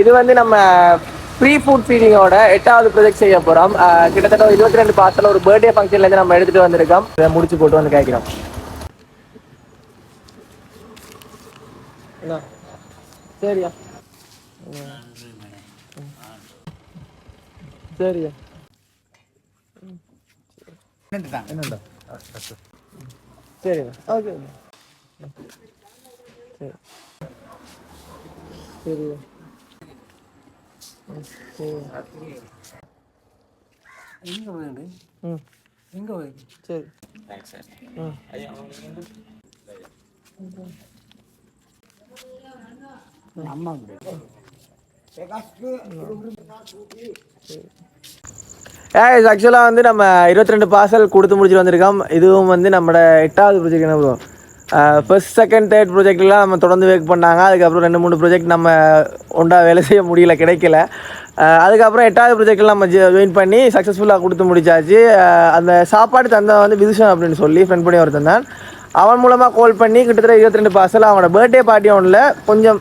இது வந்து நம்ம ப்ரீ ஃபுட் ஃபீடிங்கோட எட்டாவது ப்ரொஜெக்ட் செய்ய போகிறோம் கிட்டத்தட்ட ஒரு இருபத்தி ரெண்டு பார்சல் ஒரு பர்த்டே ஃபங்க்ஷன்லேருந்து நம்ம எடுத்துகிட்டு வந்திருக்கோம். இதை முடிச்சு போட்டு வந்து கேட்குறோம். சரியா? சரியா? சரிண்ணா ஓகே. சரி. சரி ம் எங்க வேண்டு சரி ம் அம்மா ஆக்சுவலாக வந்து நம்ம இருபத்தி ரெண்டு பார்சல் கொடுத்து முடிச்சுட்டு வந்திருக்கோம். இதுவும் வந்து நம்மளோட எட்டாவது ப்ரொஜெக்ட் என்ன ஃபர்ஸ்ட் செகண்ட் தேர்ட் ப்ரொஜெக்ட்லாம் நம்ம தொடர்ந்து ஒர்க் பண்ணாங்க. அதுக்கப்புறம் ரெண்டு மூணு ப்ரொஜெக்ட் நம்ம ஒன்றா வேலை செய்ய முடியல கிடைக்கல. அதுக்கப்புறம் எட்டாவது ப்ரொஜெக்டில் நம்ம ஜாயின் பண்ணி சக்ஸஸ்ஃபுல்லாக கொடுத்து முடிச்சாச்சு. அந்த சாப்பாடு தந்தான் வந்து விதுஷன் அப்படின்னு சொல்லி ஃப்ரெண்ட் பண்ணி ஒருத்தன் தான். அவன் மூலமாக கால் பண்ணி கிட்டத்தட்ட இருபத்தி ரெண்டு பார்சல் அவனோட பர்த்டே பார்ட்டி ஒன்றில் கொஞ்சம்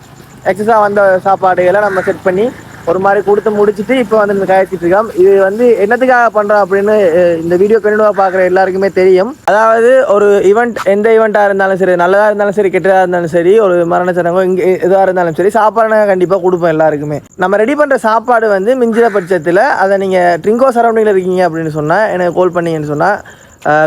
எக்ஸஸாக வந்த சாப்பாடுகளை நம்ம செட் பண்ணி ஒரு மாதிரி கொடுத்து முடிச்சுட்டு இப்போ வந்து இந்த இருக்கோம். இது வந்து என்னத்துக்காக பண்ணுறோம் அப்படின்னு இந்த வீடியோ கண்டிப்பாக பார்க்குற எல்லாருக்குமே தெரியும். அதாவது ஒரு ஈவெண்ட் எந்த ஈவெண்ட்டாக இருந்தாலும் சரி நல்லதாக இருந்தாலும் சரி கெட்டதாக இருந்தாலும் சரி ஒரு மரண சடங்கோ இங்கே எதுவாக இருந்தாலும் சரி சாப்பாடு நாங்கள் கண்டிப்பாக கொடுப்போம் எல்லாருக்குமே. நம்ம ரெடி பண்ணுற சாப்பாடு வந்து மிஞ்சிற பட்சத்தில் அதை நீங்கள் ட்ரிங்கோ சரௌண்டிங்கில் இருக்கீங்க அப்படின்னு சொன்னால் எனக்கு கால் பண்ணீங்கன்னு சொன்னால்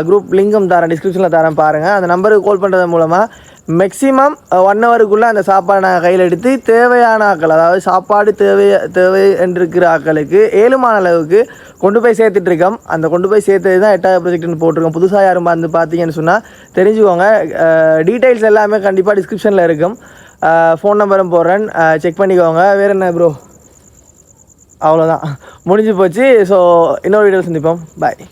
குரூப் லிங்கும் தரேன் டிஸ்கிரிப்ஷனில் தரேன் பாருங்கள் அந்த நம்பருக்கு கால் பண்ணுறது மூலமாக மேக்ஸிமம் ஒன் ஹவருக்குள்ளே அந்த சாப்பாடை நாங்கள் கையில் எடுத்து தேவையான ஆட்கள் அதாவது சாப்பாடு தேவை தேவை என்றிருக்கிற ஆட்களுக்கு ஏழுமான அளவுக்கு கொண்டு போய் சேர்த்துட்ருக்கோம் அந்த கொண்டு போய் சேர்த்தது தான் எட்டாவது ப்ரொஜெக்ட்னு போட்டிருக்கோம். புதுசாக யாரும் வந்து பார்த்தீங்கன்னு சொன்னால் தெரிஞ்சுக்கோங்க. Uh, டீட்டெயில்ஸ் எல்லாமே கண்டிப்பாக டிஸ்கிரிப்ஷனில் இருக்கும். Uh, ஃபோன் நம்பரும் போடுறேன். Uh, செக் பண்ணிக்கோங்க. வேறு என்ன ப்ரோ அவ்வளோதான் முடிஞ்சு போச்சு. ஸோ இன்னொரு வீடியோ சந்திப்போம். பாய்